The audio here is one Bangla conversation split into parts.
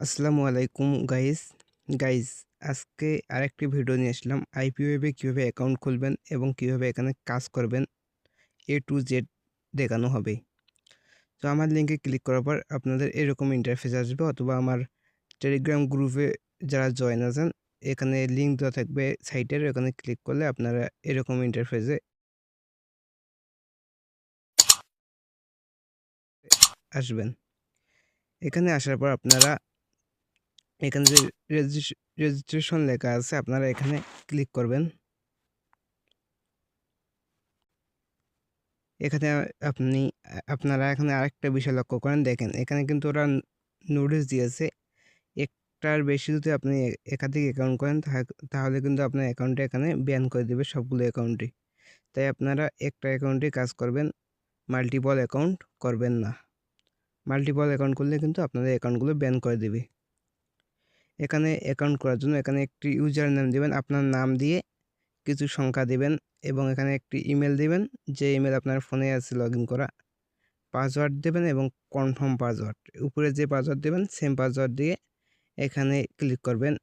আসসালামু আলাইকুম গাইস। গাইস, আজকে আরেকটি ভিডিও নিয়ে আসলাম। আইপিওয়েবে কীভাবে অ্যাকাউন্ট খুলবেন এবং কীভাবে এখানে কাজ করবেন এ টু জেড দেখানো হবে। তো আমার লিঙ্কে ক্লিক করার পর আপনাদের এরকম ইন্টারফেস আসবে অথবা আমার টেলিগ্রাম গ্রুপে যারা জয়েন আছেন, এখানে লিঙ্ক দেওয়া থাকবে সাইটের এখানে ক্লিক করলে আপনারা এরকম ইন্টারফেসে আসবেন। এখানে আসার পর আপনারা এখানে যে রেজিস্ট্রেশন লেখা আছে, আপনারা এখানে ক্লিক করবেন। এখানে আপনি, আপনারা এখানে আরেকটা বিষয় লক্ষ্য করেন, দেখেন, এখানে কিন্তু ওরা নোটিশ দিয়েছে, একটার বেশি যদি আপনি একাধিক অ্যাকাউন্ট করেন তাহলে কিন্তু আপনার অ্যাকাউন্টে এখানে ব্যান করে দেবে সবগুলো অ্যাকাউন্টই তাই আপনারা একটা অ্যাকাউন্টে কাজ করবেন মাল্টিপল অ্যাকাউন্ট করবেন না। মাল্টিপল অ্যাকাউন্ট করলে কিন্তু আপনাদের অ্যাকাউন্টগুলো ব্যান করে দেবে। এখানে অ্যাকাউন্ট করার জন্য এখানে একটি ইউজার নেম দেবেন, আপনার নাম দিয়ে কিছু সংখ্যা দেবেন এবং এখানে একটি ইমেল দেবেন, যে ইমেল আপনার ফোনে আছে লগ করা। পাসওয়ার্ড দেবেন এবং কনফার্ম পাসওয়ার্ড উপরে যে পাসওয়ার্ড দেবেন সেম পাসওয়ার্ড দিয়ে এখানে ক্লিক করবেন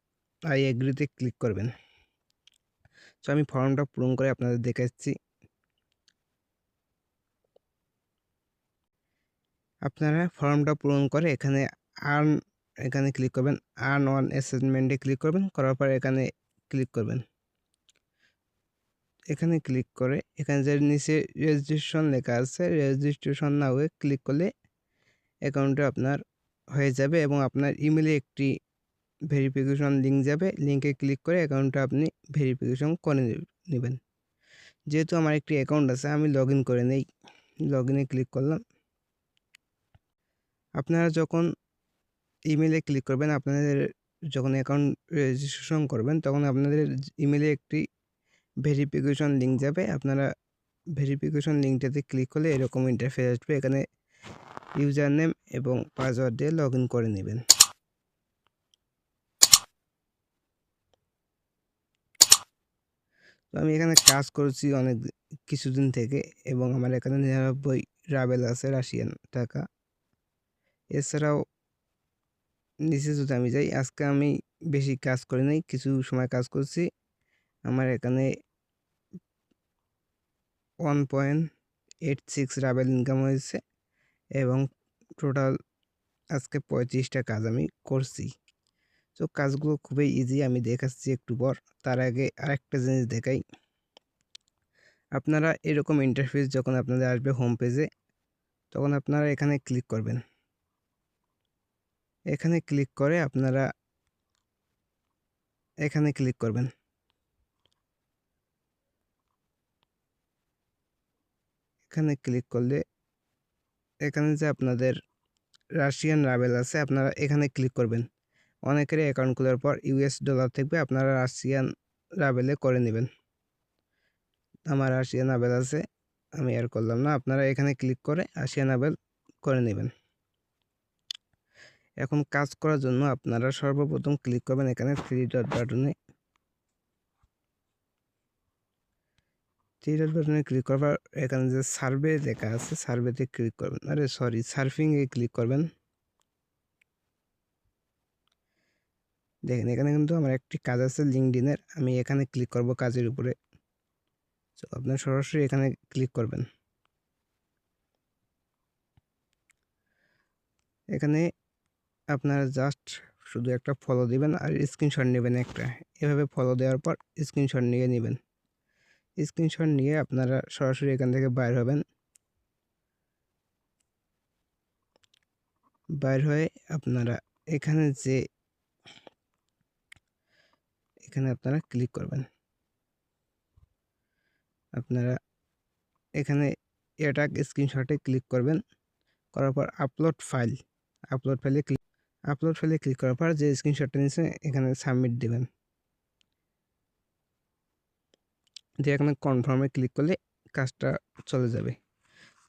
আই এগ্রিতে ক্লিক করবেন। তো আমি ফর্মটা পূরণ করে আপনাদের দেখাচ্ছি। আপনারা ফর্মটা পূরণ করে এখানে আর্ন এখানে ক্লিক করবেন আর্ন ওয়ান অ্যাসেসমেন্টে ক্লিক করবেন, করার পর এখানে ক্লিক করবেন। এখানে ক্লিক করে, এখানে যে নিচে রেজিস্ট্রেশন লেখা আছে রেজিস্ট্রেশন না হয়ে ক্লিক করলে অ্যাকাউন্টে আপনার হয়ে যাবে এবং আপনার ইমেলে একটি ভেরিফিকেশন লিঙ্ক যাবে। লিঙ্কে ক্লিক করে অ্যাকাউন্টটা আপনি ভেরিফিকেশন করে নেবেন। যেহেতু আমার একটি অ্যাকাউন্ট আছে, আমি লগ করে নেই লগ ক্লিক করলাম। আপনারা যখন ইমেলে ক্লিক করবেন, আপনাদের যখন অ্যাকাউন্ট রেজিস্ট্রেশন করবেন, তখন আপনাদের ইমেলে একটি ভেরিফিকেশন লিঙ্ক যাবে। আপনারা ভেরিফিকেশন লিঙ্কটাতে ক্লিক করলে এরকম ইন্টারফেস আসবে। এখানে ইউজার নেম এবং পাসওয়ার্ড দিয়ে লগ করে নেবেন। তো আমি এখানে কাজ করছি অনেক কিছুদিন থেকে এবং আমার এখানে নিরানব্বই, রাবেল আছে, রাশিয়ান টাকা। এছাড়াও নিচে যদি আমি যাই, আজকে আমি বেশি কাজ করি নাই, কিছু সময় কাজ করছি। আমার এখানে one point eight six ruble income হয়েছে এবং টোটাল আজকে পঁয়ত্রিশটা কাজ আমি করছি। তো কাজগুলো খুবই ইজি আমি দেখাচ্ছি একটু পর। তার আগে আরেকটা জিনিস দেখাই। আপনারা এরকম ইন্টারফেস যখন আপনাদের আসবে হোম পেজে তখন আপনারা এখানে ক্লিক করবেন। এখানে ক্লিক করে আপনারা এখানে ক্লিক করবেন। এখানে ক্লিক করলে এখানে যে আপনাদের রাশিয়ান রাবেল আছে, আপনারা এখানে ক্লিক করবেন। অনেকেরই অ্যাকাউন্ট খোলার পর ইউএস ডলার থাকবে, আপনারা রাশিয়ান রাবেলে করে নেবেন। আমার রাশিয়ান আবেল আছে, আমি আর করলাম না, আপনারা এখানে ক্লিক করে রাশিয়ান আবেল করে নেবেন। এখন কাজ করার জন্য আপনারা সর্বপ্রথম ক্লিক করবেন এখানে থ্রি ডট বাটনে থ্রি ডট বাটনে ক্লিক করবার এখানে যে সার্ভে লেখা আছে সার্ভেতে ক্লিক করবেন। আরে সরি সার্ফিংয়ে ক্লিক করবেন। দেখেন, এখানে কিন্তু আমার একটি কাজ আছে লিঙ্কডিনের আমি এখানে ক্লিক করব কাজের উপরে। তো আপনার সরাসরি এখানে ক্লিক করবেন। এখানে আপনারা জাস্ট শুধু একটা ফলো দিবেন আর স্ক্রিনশট নেবেন একটা। এভাবে ফলো দেওয়ার পর স্ক্রিনশট নিয়ে নেবেন। স্ক্রিনশট নিয়ে আপনারা সরাসরি এখান থেকে বাইর হবেন। বাইর হয়ে আপনারা এখানে যে এখানে আপনারা ক্লিক করবেন। আপনারা এখানে এটা স্ক্রিনশটে ক্লিক করবেন। করার পর আপলোড ফাইল আপলোড ফাইলে ক্লিক আপলোড ফাইলে ক্লিক করার পর যে স্ক্রিনশটটা নিয়েছে, এখানে সাবমিট দেবেন। দিয়ে এখানে কনফার্মে ক্লিক করলে কাজটা চলে যাবে।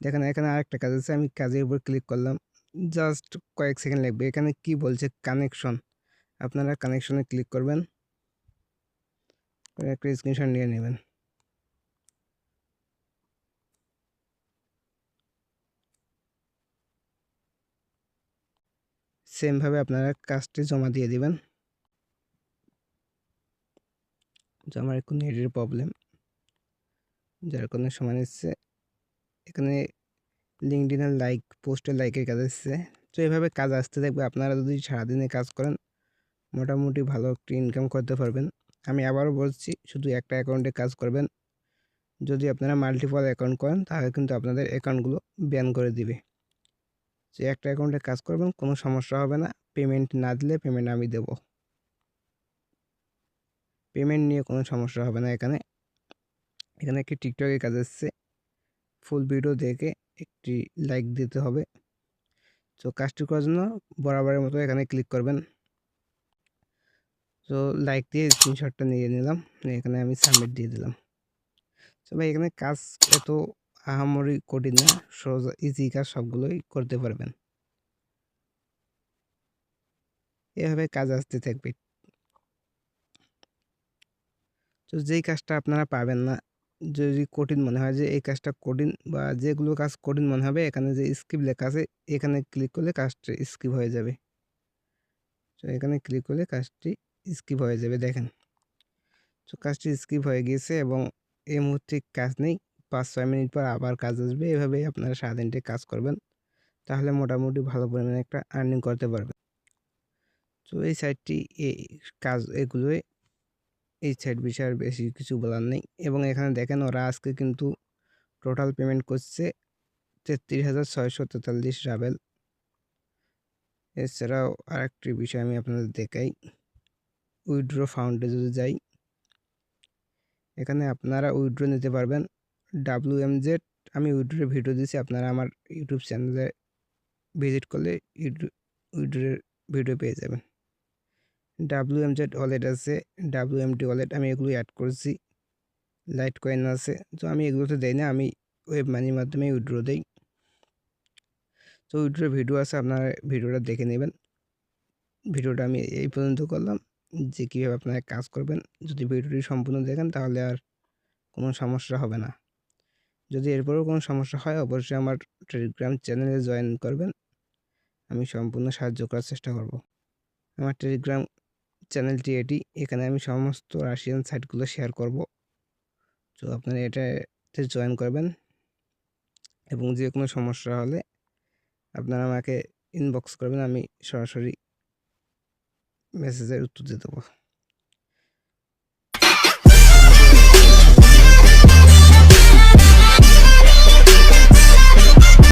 দেখেন এখানে আরেকটা কাজ আছে, আমি কাজের উপর ক্লিক করলাম। জাস্ট কয়েক সেকেন্ড লাগবে। এখানে কি বলছে? কানেকশন আপনারা কানেকশনে ক্লিক করবেন। একটা স্ক্রিনশট নিয়ে নেবেন। সেমভাবে আপনারা কাজটি জমা দিয়ে দিবেন। তো আমার একটু নেটের প্রবলেম যার কারণে সময় নিচ্ছে, এখানে লিঙ্কডিনের লাইক পোস্টের লাইকের কাজ এসছে তো এভাবে কাজ আসতে থাকবে। আপনারা যদি সারাদিনে কাজ করেন, মোটামুটি ভালো একটি ইনকাম করতে পারবেন। আমি আবারও বলছি, শুধু একটা অ্যাকাউন্টে কাজ করবেন। যদি আপনারা মাল্টিপল অ্যাকাউন্ট করেন, তাহলে কিন্তু আপনাদের অ্যাকাউন্টগুলো ব্যান করে দিবে। যে একটা অ্যাকাউন্টে কাজ করবেন, কোনো সমস্যা হবে না। পেমেন্ট না দিলে পেমেন্ট আমি দেব। পেমেন্ট নিয়ে কোনো সমস্যা হবে না এখানে। এখানে একটি টিকটকের কাজ এসছে। ফুল ভিডিও দেখে একটি লাইক দিতে হবে। তো কাজটি করার জন্য বরাবরের মতো এখানে ক্লিক করবেন। তো লাইক দিয়ে স্ক্রিনশটটা নিয়ে নিলাম। এখানে আমি সাবমিট দিয়ে দিলাম। তো ভাই, এখানে কাজ এত আহামরি কঠিন না, সহজ ইজি কাজ সবগুলোই করতে পারবেন। এভাবে কাজ আসতে থাকবে। তো যেই কাজটা আপনারা পাবেন না, যদি কঠিন মনে হয় যে এই কাজটা কঠিন বা যেগুলো কাজ কঠিন মনে হবে, এখানে যে স্কিপ লেখা আছে, এখানে ক্লিক করলে কাজটি স্কিপ হয়ে যাবে। তো এখানে ক্লিক করলে কাজটি স্কিপ হয়ে যাবে, দেখেন। তো কাজটি স্কিপ হয়ে গিয়েছে এবং এই মুহূর্তে কাজ নেই। পাঁচ ছয় মিনিট পর আবার কাজ আসবে এভাবে আপনারা সারা সারাদিনটি কাজ করবেন। তাহলে মোটামুটি ভালো পরিমাণে একটা আর্নিং করতে পারবেন। তো এই সাইটটি এই কাজ এগুলোই এই সাইট বিষয়ে আর বেশি কিছু বলার নেই। এবং এখানে দেখেন ওরা আজকে কিন্তু টোটাল পেমেন্ট করছে তেত্রিশ হাজার ছয়শো তেতাল্লিশ রাবেল। এছাড়াও আরেকটি বিষয় আমি আপনাদের দেখাই। উইড্রো ফাউন্ডে যদি যাই, এখানে আপনারা উইড্রো নিতে পারবেন। ডাব্লিউ এম জেড আমি উইড্রোর ভিডিও দিয়েছি আপনারা আমার ইউটিউব চ্যানেলে ভিজিট করলে উইড্রোর ভিডিও পেয়ে যাবেন। ডাব্লিউ এম জেড ওয়ালেট আছে ডাব্লিউ এম টি ওয়ালেট আমি এগুলো অ্যাড করছি লাইট কয়েন আছে, তো আমি এগুলোতে দেই না, আমি ওয়েব মানির মাধ্যমে উইড্রো দিই। তো উইড্রোর ভিডিও আছে, আপনারা ভিডিওটা দেখে নেবেন। ভিডিওটা আমি এই পর্যন্ত করলাম, যে কীভাবে আপনারা কাজ করবেন, যদি ভিডিওটি সম্পূর্ণ দেখেন তাহলে আর কোনো সমস্যা হবে না। যদি এরপরেও কোনো সমস্যা হয়, অবশ্যই আমার টেলিগ্রাম চ্যানেলে জয়েন করবেন। আমি সম্পূর্ণ সাহায্য করার চেষ্টা করব। আমার টেলিগ্রাম চ্যানেলটি এটি। এখানে আমি সমস্ত রাশিয়ান সাইটগুলো শেয়ার করব। তো আপনারা এটাতে জয়েন করবেন। এবং যে কোনো সমস্যা হলে আপনারা আমাকে ইনবক্স করবেন। আমি সরাসরি মেসেজের উত্তর দিয়ে দেবো।